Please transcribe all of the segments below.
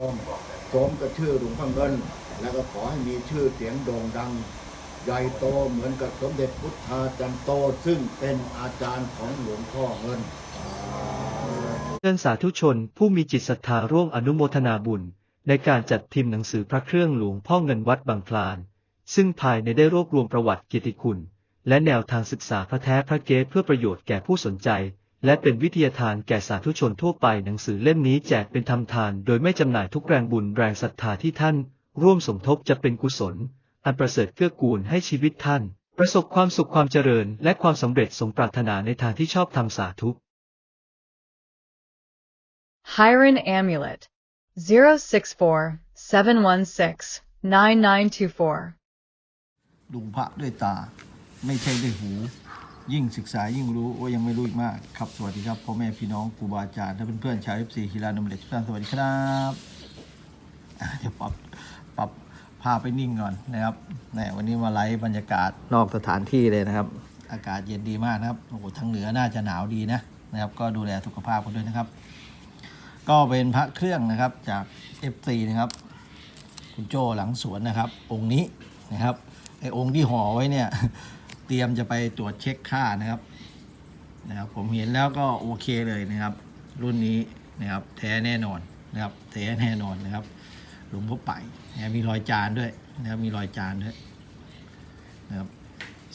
สมกับชื่อหลวงพ่อเงิน แล้วก็ขอให้มีชื่อเสียงโด่งดัง ใหญ่โตเหมือนกับสมเด็จพุทธาจันโต ซึ่งเป็นอาจารย์ของหลวงพ่อเงินเชิญสาธุชนผู้มีจิตศรัทธาร่วมอนุโมทนาบุญ ในการจัดพิมพ์หนังสือพระเครื่องหลวงพ่อเงินวัดบางคลาน ซึ่งภายในได้รวบรวมประวัติเกียรติคุณ และแนวทางศึกษาพระแท้พระเกศเพื่อประโยชน์แก่ผู้สนใจ และเป็นวิทยาทานแก่สาธุชนทั่วไปหนังสือเล่มนี้แจกเป็นธรรมทาน โดยไม่จำหน่ายทุกแรงบุญแรงศรัทธาที่ท่าน ร่วมสมทบจะเป็นกุศล อันประเสริฐเกื้อกูลให้ชีวิตท่าน ประสบความสุขความเจริญ และความสำเร็จสมปรารถนาในทางที่ชอบทำสาธุ Hiron Amulet 064 716 9924. ดูพระด้วยตา ไม่ใช่ด้วยหู ยิ่งศึกษายิ่งรู้โอ้ยังไม่รู้อีกมากครับสวัสดีครับพ่อแม่พี่น้องครูบาอาจารย์และเพื่อนๆชาวเอฟซีฮิรานมเด็กทุกท่านสวัสดีครับเดี๋ยวปรับปรับภาพไปนิ่งก่อนนะครับแหมวันนี้มาไลฟ์บรรยากาศนอกสถานที่เลยนะครับ อากาศเย็นดีมากนะครับโอ้โหทางเหนือน่าจะหนาวดีนะนะครับ ก็ดูแลสุขภาพกันด้วยนะครับ ก็เป็นพระเครื่องนะครับจาก FC นะครับคุณโจหลังสวนนะครับ องค์นี้นะครับไอ้องค์ที่ห่อไว้เนี่ย เตรียมจะไปตรวจเช็คค่านะครับนะครับ ผมเห็นแล้วก็โอเคเลยนะครับ รุ่นนี้นะครับ แท้แน่นอนนะครับ แท้แน่นอนนะครับ หลวงพ่อไปนะมีรอยจานด้วยนะครับมีรอยจานด้วยนะครับ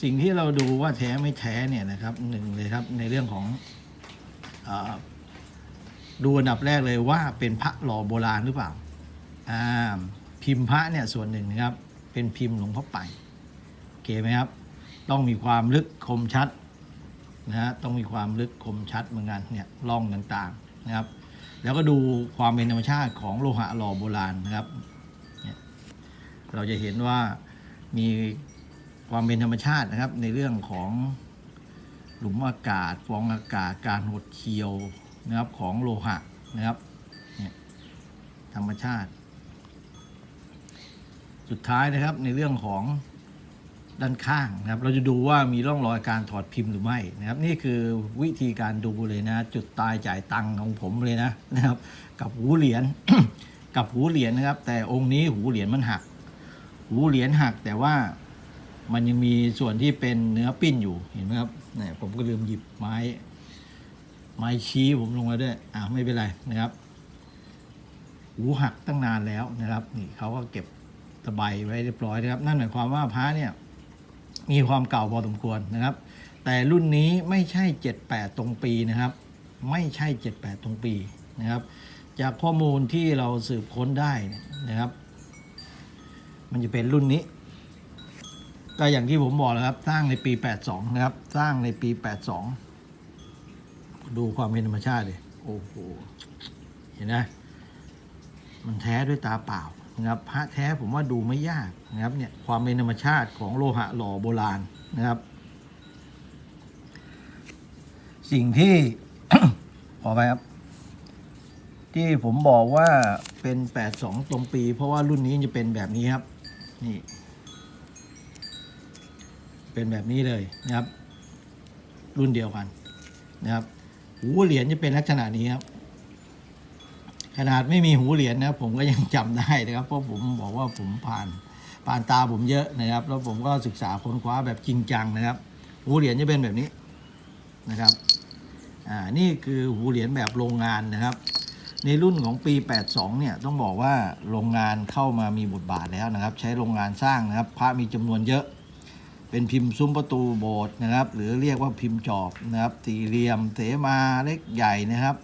สิ่งที่เราดูว่าแท้ไม่แท้เนี่ยนะครับหนึ่งเลยครับในเรื่องของออดูอันดับแรกเลยว่าเป็นพระหล่อโบราณหรือเปล่าอ่าพิมพ์พระเนี่ยส่วนหนึ่งนะครับ เป็นพิมพ์หลวงพ่อไปโอเคไหมครับ ต้องมีความลึกคมชัดนะฮะต้องมีความลึกคมชัดเหมือนกันเนี่ยร่องต่างๆนะครับ แล้วก็ดูความเป็นธรรมชาติของโลหะหล่อโบราณนะครับเนี่ยเราจะเห็นว่ามีความเป็นธรรมชาตินะครับ ในเรื่องของหลุมอากาศฟองอากาศการหดเคี้ยวนะครับของโลหะนะครับเนี่ยธรรมชาติ สุดท้ายนะครับในเรื่องของ ด้านข้างนะครับ เราจะดูว่ามีร่องรอยการถอดพิมพ์หรือไม่นะครับ นี่คือวิธีการดูเลยนะ จุดตายจ่ายตังของผมเลยนะนะครับ กับหูเหรียญกับหูเหรียญนะครับ แต่องค์นี้หูเหรียญมันหัก หูเหรียญหักแต่ว่ามันยังมีส่วนที่เป็นเนื้อปิ้นอยู่เห็นไหมครับเนี่ยผมก็ลืมหยิบไม้ ไม้ชี้ผมลงมาด้วยอ่าไม่เป็นไรนะครับ หูหักตั้งนานแล้วนะครับ นี่เขาก็เก็บตะไบไว้เรียบร้อยนะครับ นั่นหมายความว่าพระเนี่ย มีความเก่าพอสมควรนะครับ แต่รุ่นนี้ไม่ใช่ 78 ตรงปีนะครับ ไม่ใช่ 78 ตรงปีนะครับ จากข้อมูลที่เราสืบค้นได้เนี่ยนะครับ มันจะเป็นรุ่นนี้ ก็อย่างที่ผมบอกแล้วครับ สร้างในปี 82 นะครับ สร้างในปี 82 ดูความเป็นธรรมชาติเลยโอ้โหเห็นไหมมันแท้ด้วยตาเปล่า นะครับพระแท้ผมว่าดูไม่ยากนะครับเนี่ยความเป็นธรรมชาติของโลหะหล่อโบราณนะครับ สิ่งที่ขอไปครับ ที่ผมบอกว่าเป็น 82 ตรงปี เพราะว่ารุ่นนี้จะเป็นแบบนี้ครับ นี่ เป็นแบบนี้เลยนะครับ รุ่นเดียวกันนะครับหูเหรียญจะเป็นลักษณะนี้ครับ ขนาดไม่มีหูเหรียญนะผมก็ยังจำได้นะครับ เพราะผมบอกว่าผมผ่านผ่านตาผมเยอะนะครับ แล้วผมก็ศึกษาค้นคว้าแบบจริงจังนะครับ หูเหรียญจะเป็นแบบนี้นะครับอ่านี่คือหูเหรียญแบบโรงงานนะครับ ในรุ่นของปี 82 เนี่ยต้องบอกว่าโรงงานเข้ามามีบทบาทแล้วนะครับ ใช้โรงงานสร้างนะครับพระมีจำนวนเยอะ เป็นพิมพ์ซุ้มประตูโบสถ์นะครับ หรือเรียกว่าพิมพ์จอบนะครับสี่เหลี่ยมเสมาเล็กใหญ่นะครับ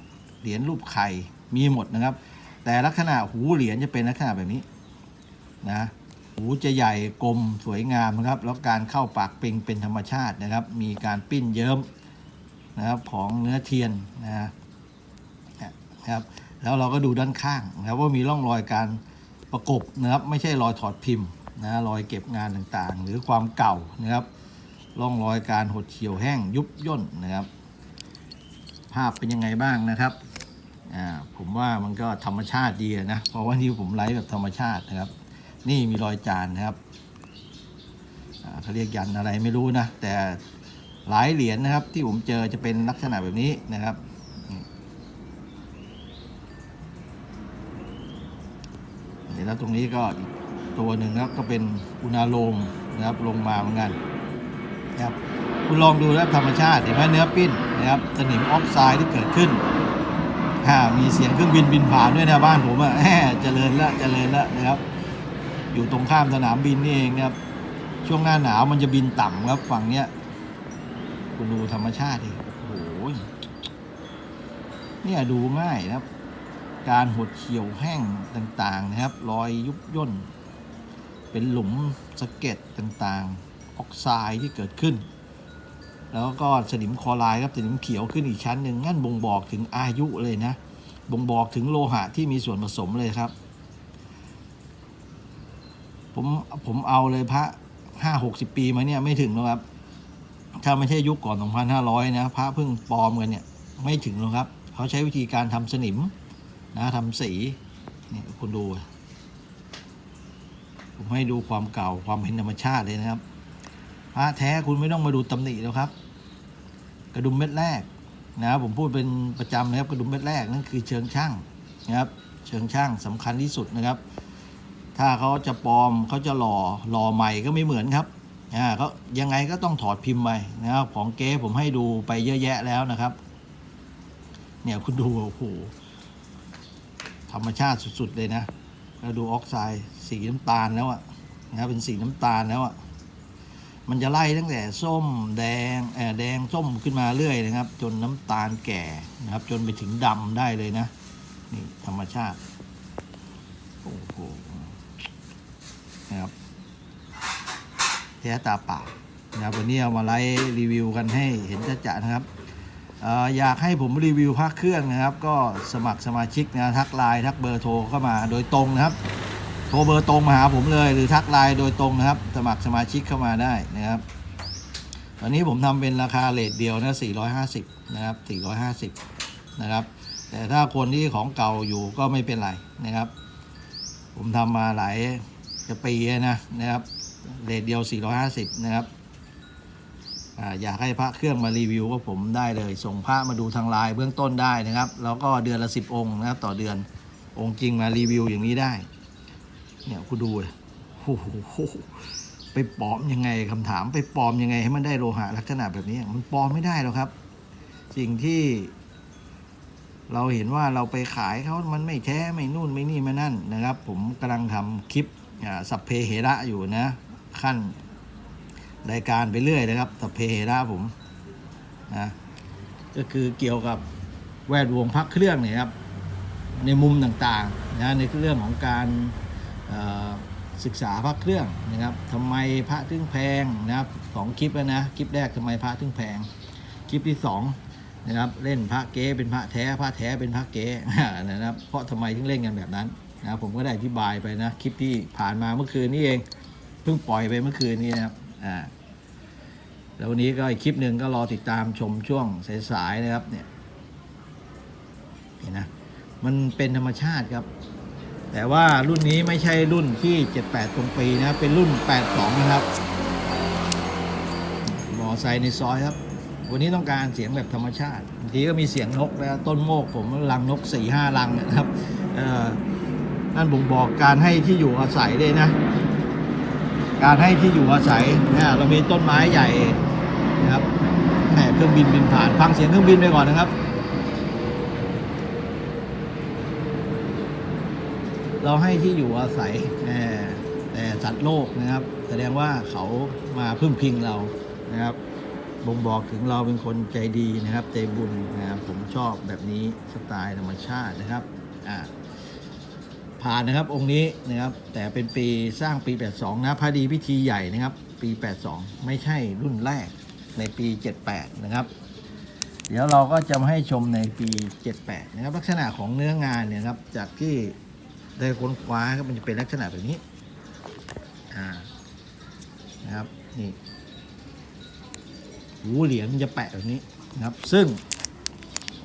เหรียญรูปไข่ มีหมดนะครับ แต่ลักษณะหูเหรียญจะเป็นลักษณะแบบนี้นะหูจะใหญ่กลมสวยงามนะครับ แล้วการเข้าปากเปงเป็นธรรมชาตินะครับ มีการปิ้นเยิ้มนะครับของเนื้อเทียนนะฮะนะครับ แล้วเราก็ดูด้านข้างนะครับว่ามีร่องรอยการประกบนะครับไม่ใช่รอยถอดพิมพ์นะรอยเก็บงานต่างๆ หรือความเก่านะครับร่องรอยการหดเฉียวแห้งยุบย่นนะครับ ภาพเป็นยังไงบ้างนะครับ อ่าผมว่ามันก็ธรรมชาติดีนะ เพราะว่านี่ผมไลฟ์แบบธรรมชาตินะครับ นี่มีรอยจานนะครับอ่าเขาเรียกยันอะไรไม่รู้นะ แต่หลายเหรียญนะครับ ที่ผมเจอจะเป็นลักษณะแบบนี้นะครับร็จแล้วตรงนี้ก็อีกตัวหนึ่งนะครับก็เป็นอุณาโลมนะครับลงมาเหมือนกันนะครับคุณลองดูนะครับธรรมชาติเห็นไหมเนื้อปิ้นนะครับสนิมออกไซด์ที่เกิดขึ้น ฮ่ามีเสียงเครื่องบินบินผ่านด้วยนะบ้านผมอะแหมเจริญละเจริญละนะครับ อยู่ตรงข้ามสนามบินนี่เองนะครับ ช่วงหน้าหนาวมันจะบินต่ำครับฝั่งเนี้ยคุณดูธรรมชาติดิโอ้โหเนี่ยดูง่ายนะครับ การหดเขียวแห้งต่างๆนะครับ รอยยุบย่น เป็นหลุมสะเก็ดต่างๆ ออกไซด์ที่เกิดขึ้น แล้วก็สนิมคอไรด์ครับสนิมเขียวขึ้นอีกชั้นหนึ่งนั่นบ่งบอกถึงอายุเลยนะ บ่งบอกถึงโลหะที่มีส่วนผสมเลยครับ ผมผมเอาเลยพระห้าหกสิบปีมาเนี่ยไม่ถึงหรอกครับ ถ้าไม่ใช่ยุคก่อน2,500นห้าร้อยนะพระเพิ่งปลอมกันเนี่ยไม่ถึงหรอกครับ เขาใช้วิธีการทำสนิมนะทำสีนี่คุณดู ผมให้ดูความเก่าความเป็นธรรมชาติเลยนะครับพระแท้คุณไม่ต้องมาดูตำหนิแล้วครับ กระดุมเม็ดแรกนะครับผมพูดเป็นประจำนะครับกระดุมเม็ดแรกนั่นคือเชิงช่างนะครับเชิงช่างสำคัญที่สุดนะครับ ถ้าเขาจะปลอมเขาจะหล่อหล่อใหม่ก็ไม่เหมือนครับอ่าเขายังไงก็ต้องถอดพิมพ์ไปนะครับของเก๊ผมให้ดูไปเยอะแยะแล้วนะครับ เนี่ยคุณดูโอ้โหธรรมชาติสุด ๆ เลยนะแล้วดูออกไซด์สีน้ำตาลแล้วอะนะครับเป็นสีน้ำตาลแล้วอะ มันจะไล่ตั้งแต่ส้มแดงเออแดงส้มขึ้นมาเรื่อยนะครับ จนน้ำตาลแก่นะครับ จนไปถึงดำได้เลยนะ นี่ธรรมชาติโอ้โหนะครับแท้ตาปล่านะครับวันนี้เอามาไลฟ์รีวิวกันให้เห็นจะๆนะครับอออยากให้ผมรีวิวพระเครื่องนะครับ ก็สมัครสมาชิกนะทักไลน์ทักเบอร์โทรเข้ามาโดยตรงนะครับ โทรเบอร์ตรงมาหาผมเลย หรือทักไลน์โดยตรงนะครับ สมัครสมาชิกเข้ามาได้นะครับ ตอนนี้ผมทำเป็นราคาเลทเดียวนะ450นะครับ450นะครับ แต่ถ้าคนที่ของเก่าอยู่ก็ไม่เป็นไรนะครับ ผมทำมาหลายจะปีนะนะครับเรทเดียว 450 นะครับอาอยากให้พระเครื่องมารีวิวก็ผมได้เลย ส่งพระมาดูทางไลน์เบื้องต้นได้นะครับ แล้วก็เดือนละ 10 องค์นะครับ ต่อเดือนองค์จริงมารีวิวอย่างนี้ได้ เนี่ยคุณดูเลยโอ้โหไปปลอมยังไงคำถามไปปลอมยังไงให้มันได้โลหะลักษณะแบบนี้ มันปลอมไม่ได้หรอกครับ สิ่งที่ เราเห็นว่าเราไปขายเขามันไม่แท้ไม่นู่นไม่นี่ไม่นั่นนะครับ ผมกำลังทำคลิปอ่าสัพเพเหระอยู่นะ ขั้นรายการไปเรื่อยนะครับสัพเพเหระผมนะก็คือเกี่ยวกับแวดวงพักเครื่องเนี่ยครับ ในมุมต่างๆนะในเรื่องของการ ศึกษาพระเครื่องนะครับทำไมพระถึงแพงนะครับสองคลิปแล้วนะคลิปแรกทำไมพระถึงแพง คลิปที่สองนะครับเล่นพระเก๊เป็นพระแท้พระแท้เป็นพระเก๊นะครับเพราะทำไมถึงเล่นกันแบบนั้นนะครับผมก็ได้อธิบายไปนะคลิปที่ผ่านมาเมื่อคืนนี้เองเพิ่งปล่อยไปเมื่อคืนนี้นะครับอ่าแล้ววันนี้ก็อีกคลิปหนึ่งก็รอติดตามชมช่วงสายๆนะครับเนี่ยเห็นนะมันเป็นธรรมชาติครับ แต่ว่ารุ่นนี้ไม่ใช่รุ่นที่ 78 ตรงปีนะ เป็นรุ่น 82 นะครับ มอไซค์ในซอยครับ วันนี้ต้องการเสียงแบบธรรมชาติบางทีก็มีเสียงนกนะต้นโมกผมรังนก4ี่ห้ารังนะครับนั่นบ่งบอกการให้ที่อยู่อาศัยเลยนะ การให้ที่อยู่อาศัยนะเรามีต้นไม้ใหญ่นะครับแหมเครื่องบินบินผ่านฟังเสียงเครื่องบินไปก่อนนะครับ เราให้ที่อยู่อาศัยแต่สัตว์โลกนะครับ แสดงว่าเขามาพึ่งพิงเรานะครับบ่งบอกถึงเราเป็นคนใจดีนะครับใจบุญนะครับผมชอบแบบนี้สไตล์ธรรมชาตินะครับอ่าผ่านนะครับองค์นี้นะครับแต่เป็นปีสร้างปี 82 นะพอดีพิธีใหญ่นะครับ ปี 82 ไม่ใช่รุ่นแรกในปี 78 นะครับ เดี๋ยวเราก็จะมาให้ชมในปี 78 นะครับ ลักษณะของเนื้องานเนี่ยครับจากที่ ได้ค้นคว้าครับมันจะเป็นลักษณะแบบนี้อ่านะครับนี่หูเหรียญมันจะแปะแบบนี้นะครับ ซึ่ง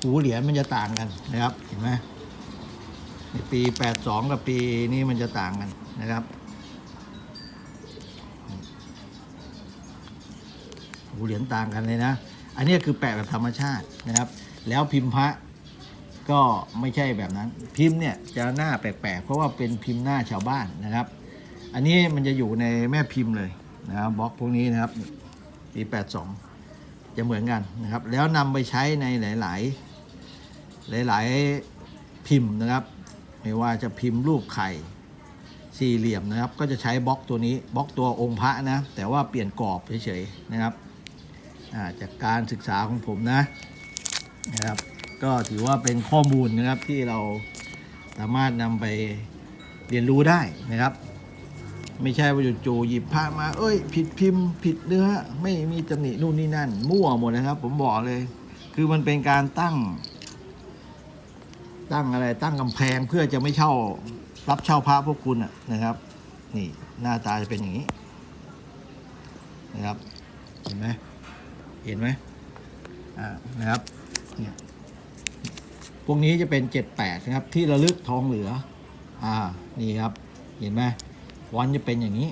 หูเหรียญมันจะต่างกันนะครับเห็นไหมในปี 82 กับปีนี้มันจะต่างกันนะครับหูเหรียญต่างกันเลยนะ อันนี้คือแปะแบบธรรมชาตินะครับ แล้วพิมพ์พระ ก็ไม่ใช่แบบนั้น พิมพ์เนี่ยจะหน้าแปลกๆ เพราะว่าเป็นพิมพ์หน้าชาวบ้านนะครับ อันนี้มันจะอยู่ในแม่พิมพ์เลยนะครับบล็อกพวกนี้นะครับปี82 จะเหมือนกันนะครับ แล้วนำไปใช้ในหลาย ๆ หลาย ๆ พิมพ์นะครับ ไม่ว่าจะพิมพ์รูปไข่สี่เหลี่ยมนะครับ ก็จะใช้บล็อกตัวนี้บล็อกตัวองค์พระนะ แต่ว่าเปลี่ยนกรอบเฉยๆนะครับจากการศึกษาของผมนะนะครับ ก็ถือว่าเป็นข้อมูลนะครับที่เราสามารถนำไปเรียนรู้ได้นะครับ ไม่ใช่ว่าจู่ๆหยิบผ้ามา เอ้ย ผิดพิมพ์ผิดเนื้อ ไม่มีตำหนินู่นนี่นั่น มั่วหมดนะครับ ผมบอกเลย คือมันเป็นการตั้ง ตั้งอะไรตั้งกำแพงเพื่อจะไม่เช่ารับเช่าพระพวกคุณอะนะครับ นี่หน้าตาจะเป็นอย่างนี้นะครับ เห็นไหมเห็นไหมอ่านะครับเนี่ย พวกนี้จะเป็น 78 นะครับ ที่ระลึกทองเหลือ อ่า นี่ครับ เห็นไหมฟอนต์จะเป็นอย่างนี้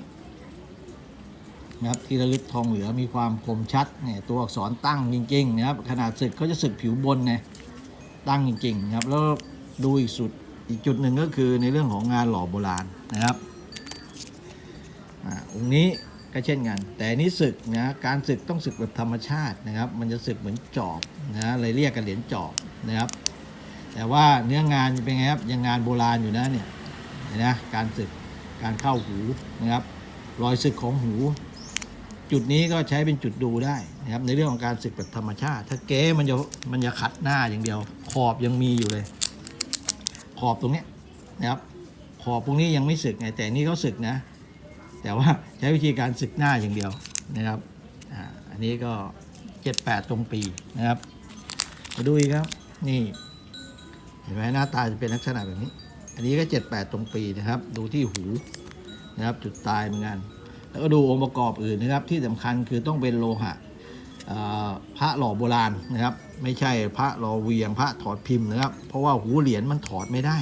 นะครับที่ระลึกทองเหลือมีความคมชัดเนี่ยตัวอักษรตั้งจริงๆนะครับขนาดสึกเขาจะสึกผิวบนไงตั้งจริงๆนะครับแล้วดูอีกสุดอีกจุดหนึ่งก็คือในเรื่องของงานหล่อโบราณนะครับอ่าองค์นี้ก็เช่นกัน แต่นนี้ศึกนะการศึกต้องศึกแบบธรรมชาตินะครับ มันจะศึกเหมือนจอบนะเลยเรียกกันเหรียญจอบนะครับ แต่ว่าเนื้องานเป็นไงครับยังงานโบราณอยู่นะเนี่ยนะการศึกการเข้าหูนะครับ รอยศึกของหู จุดนี้ก็ใช้เป็นจุดดูได้นะครับ ในเรื่องของการศึกแบบธรรมชาติ ถ้าเก๊มันจะมันจะขัดหน้าอย่างเดียว ขอบยังมีอยู่เลย ขอบตรงเนี้ยนะครับ ขอบตรงนี้ยังไม่สึกไงแต่นี่เขาสึกนะ แต่ว่าใช้วิธีการสึกหน้าอย่างเดียวนะครับอันนี้ก็เจ็ดแปดตรงปีนะครับ มาดูอีกครับ นี่ เห็นไหมหน้าตาจะเป็นลักษณะแบบนี้ อันนี้ก็เจ็ดแปดตรงปีนะครับ ดูที่หูนะครับ จุดตายเหมือนกัน แล้วก็ดูองค์ประกอบอื่นนะครับ ที่สำคัญคือต้องเป็นโลหะพระหล่อโบราณนะครับ ไม่ใช่พระหล่อเวียงพระถอดพิมพ์นะครับ เพราะว่าหูเหรียญมันถอดไม่ได้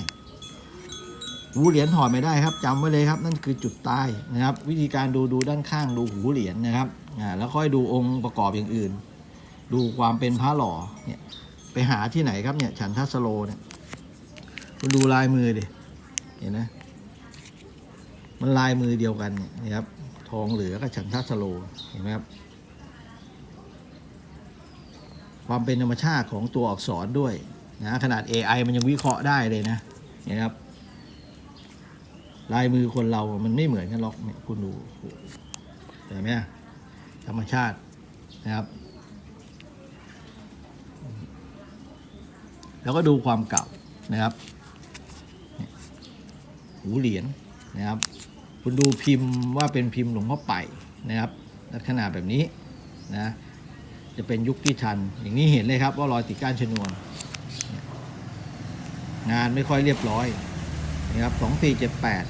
หูเหรียญถอดไม่ได้ครับจำไว้เลยครับ นั่นคือจุดตายนะครับ วิธีการดูดูด้านข้างดูหูเหรียญนะครับอ่าแล้วค่อยดูองค์ประกอบอย่างอื่น ดูความเป็นพระหล่อเนี่ยไปหาที่ไหนครับเนี่ยฉันทัสโลเนี่ย คุณดูลายมือดิ เห็นไหมมันลายมือเดียวกันเนี่ยนะครับ ทองเหลือกับฉันทัสโล เห็นไหมครับ ความเป็นธรรมชาติของตัวอักษรด้วยนะขนาด AI มันยังวิเคราะห์ได้เลยนะเห็นไหมครับ ลายมือคนเรา มันไม่เหมือนกันหรอกเนี่ยคุณดูเห็นไหมธรรมชาตินะครับ แล้วก็ดูความเก่านะครับ หูเหรียญนะครับ คุณดูพิมพ์ว่าเป็นพิมพ์หลวงพ่อไปนะครับ ลักษณะแบบนี้นะจะเป็นยุคที่ทัน อย่างนี้เห็นเลยครับว่ารอยติดก้านชนวน งานไม่ค่อยเรียบร้อยนะครับสองสี่เจ็ดแปด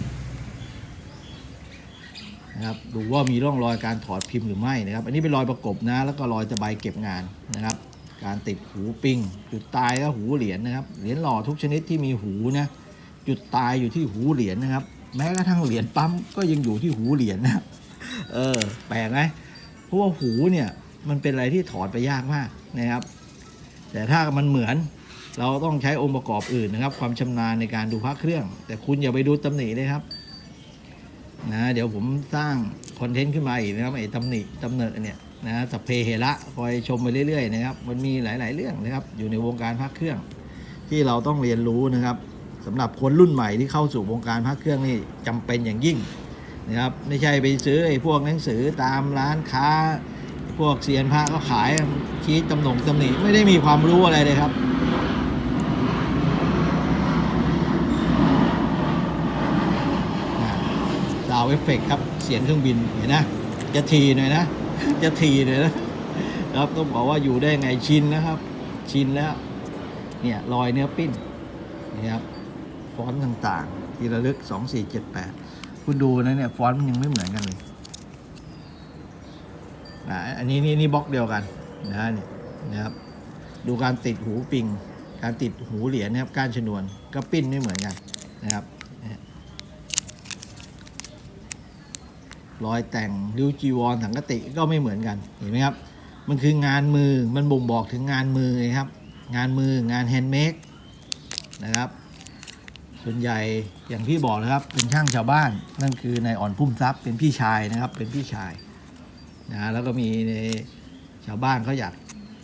นะครับดูว่ามีร่องรอยการถอดพิมพ์หรือไม่นะครับ อันนี้เป็นรอยประกบนะ แล้วก็รอยตะไบเก็บงานนะครับ การติดหูปิ้งจุดตายก็หูเหรียญนะครับ เหรียญหล่อทุกชนิดที่มีหูนะ จุดตายอยู่ที่หูเหรียญนะครับ แม้กระทั่งเหรียญปั๊มก็ยังอยู่ที่หูเหรียญนะครับเออ แปลกไหมเพราะว่าหูเนี่ยมันเป็นอะไรที่ถอดไปยากมากนะครับ แต่ถ้ามันเหมือนเราต้องใช้องค์ประกอบอื่นนะครับ ความชำนาญในการดูพระเครื่อง แต่คุณอย่าไปดูตำหนิเลยครับนะเดี๋ยวผมสร้างคอนเทนต์ขึ้นมาอีกนะครับไอ้ตำหนิตำเนิเนี่ยนะสัพเพเหระคอยชมไปเรื่อยๆนะครับ มันมีหลาย ๆ เรื่องนะครับ อยู่ในวงการพระเครื่อง ที่เราต้องเรียนรู้นะครับ สำหรับคนรุ่นใหม่ที่เข้าสู่วงการพระเครื่องนี่จำเป็นอย่างยิ่งนะครับไม่ใช่ไปซื้อไอ้พวกหนังสือตามร้านค้า พวกเซียนพระก็ขายชี้ตำหนงตำหนิไม่ได้มีความรู้อะไรเลยครับดาวเอฟเฟกต์ครับเสียงเครื่องบินเห็นนะ จะทีหน่อยนะ จะทีหน่อยนะครับต้องบอกว่าอยู่ได้ไงชินนะครับ ชินแล้ว เนี่ยรอยเนื้อปิ้นนี่ครับ ฟอนต์ต่างๆ ที่ระลึก 2478 คุณดูนะเนี่ย ฟอนต์มันยังไม่เหมือนกันเลยนะอันนี้นี่นี่บล็อกเดียวกันนะเนี่ยนะครับดูการติดหูปิง การติดหูเหรียญนะครับกานชนวนก็ปิ้นไม่เหมือนกันนะครับรอยแต่งริ้วจีวรสังกติก็ไม่เหมือนกันเห็นไหมครับมันคืองานมือมันบ่งบอกถึงงานมือไงครับ งานมืองานแฮนด์เมดนะครับ ส่วนใหญ่อย่างที่บอกนะครับเป็นช่างชาวบ้าน นั่นคือนายอ่อนพุ่มทรัพย์เป็นพี่ชายนะครับ เป็นพี่ชายนะแล้วก็มีในชาวบ้านเขาอยาก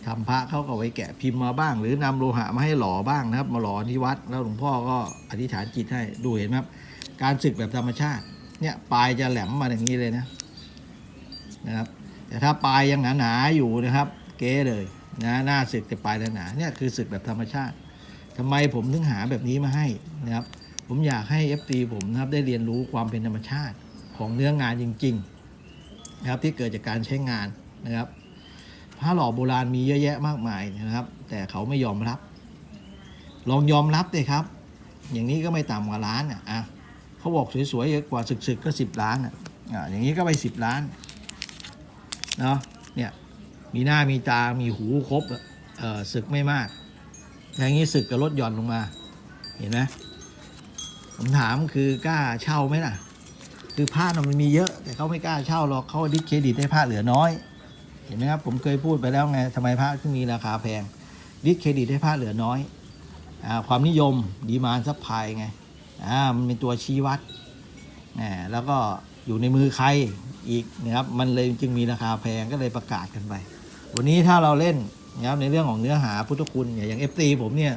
ทำพระเขาก็ไว้แกะพิมพ์มาบ้าง หรือนำโลหะมาให้หล่อบ้างนะครับ มาหล่อที่วัดแล้วหลวงพ่อก็อธิษฐานจิตให้ดูเห็นไหมครับ การศึกแบบธรรมชาติเนี่ยปลายจะแหลมมาอย่างนี้เลยนะนะครับ แต่ถ้าปลายยังหนาๆอยู่นะครับ เก๋เลยนะหน้าศึกแต่ปลายหนาๆเนี่ยคือศึกแบบธรรมชาติ ทำไมผมถึงหาแบบนี้มาให้นะครับ ผมอยากให้ FT ผมนะครับได้เรียนรู้ความเป็นธรรมชาติของเนื้องานจริงๆนะครับที่เกิดจากการใช้งานนะครับผ้าหล่อโบราณมีเยอะแยะมากมายนะครับ แต่เขาไม่ยอมรับ ลองยอมรับเลยครับ อย่างนี้ก็ไม่ต่ำกว่าล้านอะอะเขาบอกสวยๆกว่าศึกๆก็10ล้านอะอะอย่างนี้ก็ไป10ล้านเนาะเนี่ยมีหน้ามีตามีหูครบเออศึกไม่มาก อย่างนี้ศึกกับลดหย่อนลงมา เห็นไหมผมถามคือกล้าเช่าไหมล่ะ คือผ้าน่ะมันมีเยอะ แต่เขาไม่กล้าเช่าหรอกเขาดิสเครดิตให้ผ้าเหลือน้อย เห็นไหมครับ ผมเคยพูดไปแล้วไงทำไมผ้าถึงมีราคาแพง ดิสเครดิตให้ผ้าเหลือน้อยอความนิยมดีมานซัพพลายไงมันเป็นตัวชี้วัด แล้วก็อยู่ในมือใครอีกนะครับ มันเลยจึงมีราคาแพงก็เลยประกาศกันไป วันนี้ถ้าเราเล่น นะครับในเรื่องของเนื้อหาพุทธคุณอย่างเอฟตีผมเนี่ย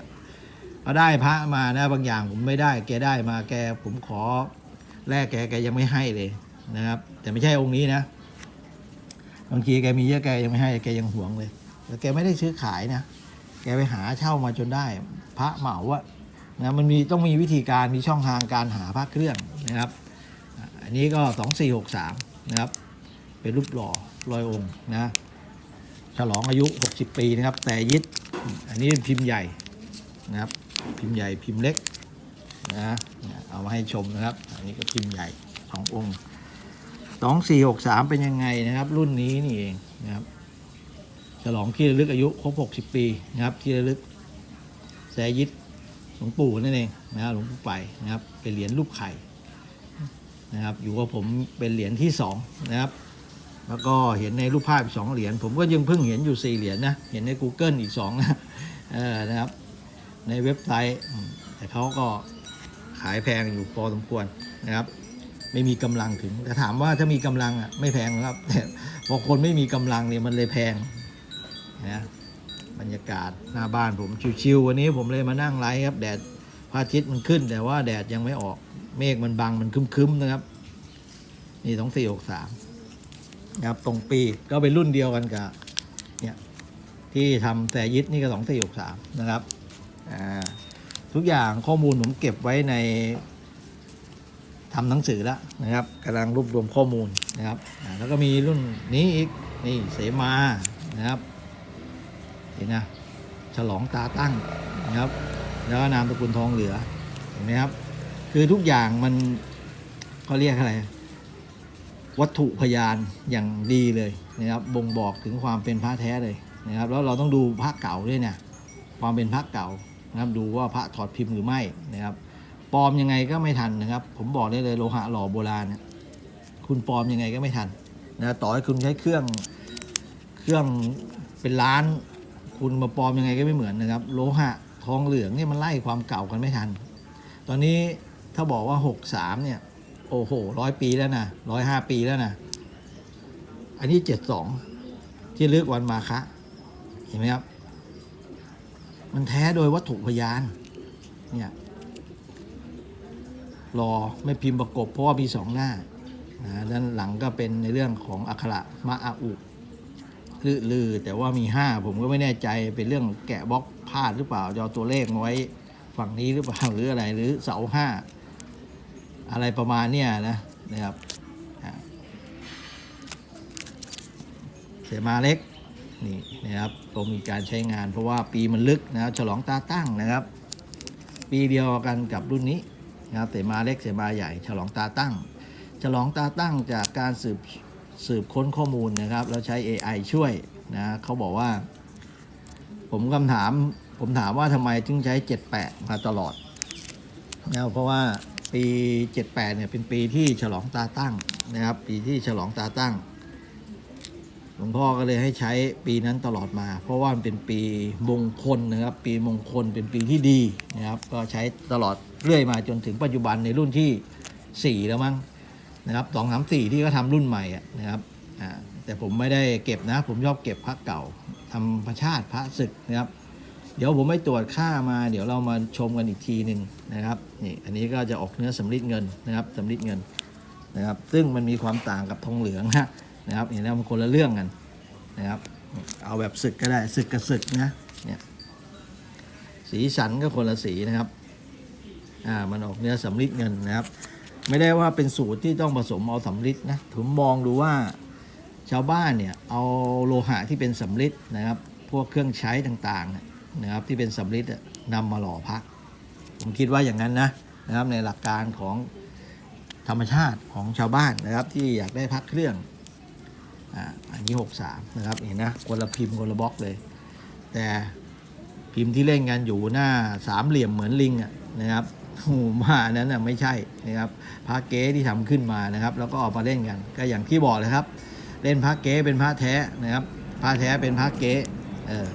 เอาได้พระมานะบางอย่างผมไม่ได้ แกได้มาแกผมขอแลกแกแกยังไม่ให้เลยนะครับ แต่ไม่ใช่องค์นี้นะบางทีแกมีเยอะแกยังไม่ให้แกยังหวงเลยแต่แกไม่ได้ซื้อขายนะแกไปหาเช่ามาจนได้ พระเหมาอะนะมันมีต้องมีวิธีการมีช่องทางการหาพระเครื่องนะครับ อันนี้ก็สองสี่หกสามนะครับ เป็นรูปหล่อลอยองค์นะ ฉลองอายุ 60 ปีนะครับ แต่ยึดอันนี้เป็นพิมพ์ใหญ่นะครับ พิมพ์ใหญ่พิมพ์เล็กนะเอามาให้ชมนะครับ อันนี้ก็พิมพ์ใหญ่สององค์สองสี่หกสามเป็นยังไงนะครับ รุ่นนี้นี่เองนะครับฉลองที่ระลึกอายุครบ60ปีนะครับที่ระลึกแสยิดหลวงปู่นั่นเองนะครับหลวงปู่ไปนะครับเป็นเหรียญรูปไข่นะครับ อยู่กับผมเป็นเหรียญที่สองนะครับ แล้วก็เห็นในรูปภาพสองเหรียญผมก็ยังเพิ่งเห็นอยู่สี่เหรียญนะ เห็นใน Google อีกสองนะเออนะครับ ในเว็บไซต์ แต่เขาก็ขายแพงอยู่พอสมควรนะครับ ไม่มีกำลังถึง แต่ถามว่าถ้ามีกำลังอะไม่แพงครับแต่พอคนไม่มีกำลังเนี่ยมันเลยแพงนะบรรยากาศหน้าบ้านผมชิวๆวันนี้ผมเลยมานั่งไลฟ์ครับแดดพระอาทิตย์มันขึ้น แต่ว่าแดดยังไม่ออกเมฆมันบังมันคึ้มๆนะครับ นี่สองสี่หกสาม นะครับตรงปีก็เป็นรุ่นเดียวกันกับเนี่ยที่ทำแต่ยิดนี่ก็สองสี่หกสามนะครับทุกอย่างข้อมูลผมเก็บไว้ในทำหนังสือแล้วนะครับกำลังรวบรวมข้อมูลนะครับแล้วก็มีรุ่นนี้อีกนี่เสมานะครับเห็นนะฉลองตาตั้งนะครับ แล้วก็นามสกุลทองเหลือเห็นไหมครับ คือทุกอย่างมันเขาเรียกอะไร วัตถุพยานอย่างดีเลยนะครับบ่งบอกถึงความเป็นพระแท้เลยนะครับแล้วเราต้องดูพระเก่าด้วยเนี่ยความเป็นพระเก่านะครับดูว่าพระถอดพิมพ์หรือไม่นะครับปลอมยังไงก็ไม่ทันนะครับ ผมบอกได้เลยโลหะหล่อโบราณเนี่ยคุณปลอมยังไงก็ไม่ทันนะต่อให้คุณใช้เครื่องเครื่องเป็นล้าน คุณมาปลอมยังไงก็ไม่เหมือนนะครับ โลหะทองเหลืองเนี่ยมันไล่ความเก่ากันไม่ทัน ตอนนี้ถ้าบอกว่าหกสามเนี่ย โอ้โหร้อยปีแล้วนะร้อยห้าปีแล้วนะอันนี้เจ็ดสองที่เลือกวันมาคะเห็นไหมครับ มันแท้โดยวัตถุพยาน เนี่ย รอไม่พิมพ์ประกบเพราะว่ามีสองหน้านะด้านหลังก็เป็นในเรื่องของอักขระมะอาอุลือลือแต่ว่ามีห้าผมก็ไม่แน่ใจเป็นเรื่องแกะบล็อกพลาดหรือเปล่าจะเอาตัวเลขมาไว้ฝั่งนี้หรือเปล่าหรืออะไรหรือเสาห้า อะไรประมาณเนี้ยนะนะครับเสมาเล็กนี่นะครับก็มีการใช้งานเพราะว่าปีมันลึกนะครับฉลองตาตั้งนะครับ ปีเดียวกันกับรุ่นนี้นะครับเสมาเล็กเสมาใหญ่ ฉลองตาตั้ง ฉลองตาตั้งจากการสืบสืบค้นข้อมูลนะครับแล้วใช้ AI ช่วยนะเขาบอกว่า ผมคำถามผมถามว่าทำไมถึงใช้ 78 มาตลอดนะเพราะว่า ปี 78เนี่ยเป็นปีที่ฉลองตาตั้งนะครับ ปีที่ฉลองตาตั้งหลวงพ่อก็เลยให้ใช้ปีนั้นตลอดมา เพราะว่ามันเป็นปีมงคลนะครับ ปีมงคลเป็นปีที่ดีนะครับ ก็ใช้ตลอดเรื่อยมาจนถึงปัจจุบันในรุ่นที่ 4 แล้วมั้งนะครับสองสามสี่ที่เขาทำรุ่นใหม่นะครับแต่ผมไม่ได้เก็บนะ ผมชอบเก็บพระเก่าธรรมชาติพระศึกนะครับ เดี๋ยวผมไปตรวจค่ามา เดี๋ยวเรามาชมกันอีกทีหนึ่งนะครับนี่อันนี้ก็จะออกเนื้อสำริดเงินนะครับสำริดเงินนะครับ ซึ่งมันมีความต่างกับทองเหลืองนะนะครับเห็นแล้วมันคนละเรื่องกันนะครับ เอาแบบศึกก็ได้ศึกกับศึกนะเนี่ยสีสันก็คนละสีนะครับอ่ามันออกเนื้อสำริดเงินนะครับ ไม่ได้ว่าเป็นสูตรที่ต้องผสมเอาสำริดนะผมมองดูว่าชาวบ้านเนี่ยเอาโลหะที่เป็นสำริดนะครับ พวกเครื่องใช้ต่างๆ นะครับที่เป็นสำริดนำมาหล่อพระผมคิดว่าอย่างนั้นนะนะครับในหลักการของธรรมชาติของชาวบ้านนะครับที่อยากได้พระเครื่องอันนี้ 63 นะครับเห็นนะคนละพิมพ์คนละบล็อกเลย แต่พิมพ์ที่เล่นกันอยู่หน้าสามเหลี่ยมเหมือนลิงนะครับโอ้โหมาอันนั้นนะไม่ใช่นะครับพระเก๊ที่ทำขึ้นมานะครับ แล้วก็เออกมาเล่นกัน ก็อย่างที่บอกเลยครับ เล่นพระเก๊เป็นพระแท้นะครับพระแท้เป็นพระเก๊เออ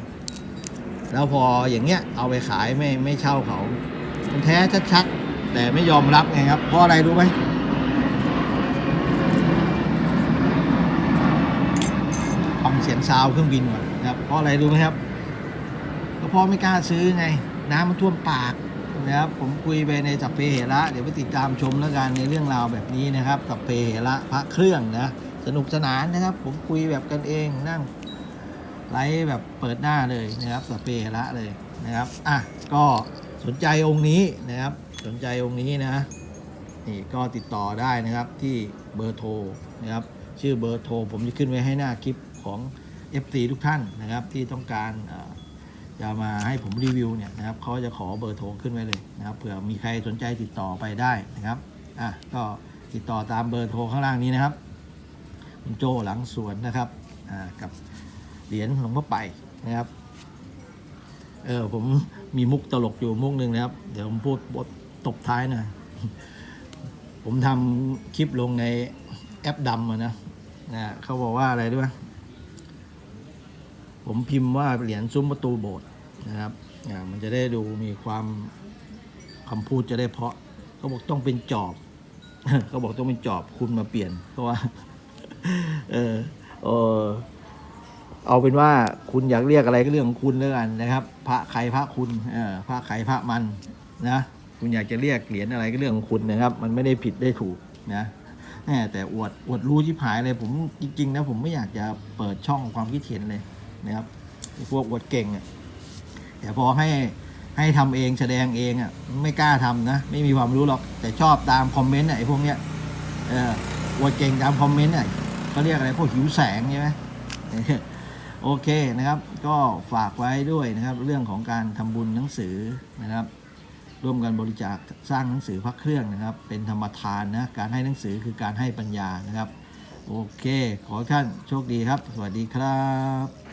แล้วพออย่างเงี้ยเอาไปขายไม่ไม่เช่าเขามันแท้ชัดๆแต่ไม่ยอมรับไงครับเพราะอะไรรู้ไหมฟังเสียงซาวเครื่องบินก่อนนะครับเพราะอะไรรู้ไหมครับก็เพราะไม่กล้าซื้อไง น้ำมันท่วมปากนะครับผมคุยไปในสัพเพเหระเดี๋ยวไปติดตามชมแล้วกันในเรื่องราวแบบนี้นะครับสัพเพเหระพระเครื่องนะสนุกสนานนะครับ ผมคุยแบบกันเองนั่ง ไลฟ์แบบเปิดหน้าเลยนะครับสเพเหระเลยนะครับอะก็สนใจองค์นี้นะครับ สนใจองค์นี้นะนี่ก็ติดต่อได้นะครับที่เบอร์โทรนะครับชื่อเบอร์โทรผมจะขึ้นไว้ให้หน้าคลิปของ FC ทุกท่านนะครับที่ต้องการจะมาให้ผมรีวิวเนี่ยนะครับเขาจะขอเบอร์โทรขึ้นไว้เลยนะครับเผื่อมีใครสนใจติดต่อไปได้นะครับอะก็ติดต่อตามเบอร์โทรข้างล่างนี้นะครับคุณโจหลังสวนนะครับอ่ากับ เหรียญหลวงพ่อไปนะครับ เออผมมีมุกตลกอยู่มุกหนึ่งนะครับ เดี๋ยวผมพูดบทตบท้ายหน่อยผมทำคลิปลงในแอปดำนะนะเขาบอกว่าอะไรด้วยผมพิมพ์ว่าเหรียญซุ้มประตูโบสถ์นะครับอ่ามันจะได้ดูมีความคำพูดจะได้เพาะเขาบอกต้องเป็นจอบเขาบอกต้องเป็นจอบคุณมาเปลี่ยนเพราะว่า เออเออ เอาเป็นว่าคุณอยากเรียกอะไรก็เรื่องของคุณแล้วกันนะครับ พระใครพระคุณเออพระใครพระมันนะคุณอยากจะเรียกเหรียญอะไรก็เรื่องของคุณนะครับ มันไม่ได้ผิดได้ถูกนะแต่อวดอวดรู้ชิบหายเลยผมจริงๆนะผมไม่อยากจะเปิดช่องความคิดเห็นเลยนะครับพวกอวดเก่งอะแต่พอให้ให้ทำเองแสดงเองอะไม่กล้าทำนะ ไม่มีความรู้หรอกแต่ชอบตามคอมเมนต์ไอ้พวกเนี้ยเอออวดเก่งตามคอมเมนต์อะเขาเรียกอะไรพวกหิวแสงใช่ไหม โอเคนะครับ ก็ฝากไว้ด้วยนะครับ เรื่องของการทำบุญหนังสือนะครับ ร่วมกันบริจาคสร้างหนังสือพระเครื่องนะครับ เป็นธรรมทานนะการให้หนังสือคือการให้ปัญญานะครับ โอเค ขอท่านโชคดีครับ สวัสดีครับ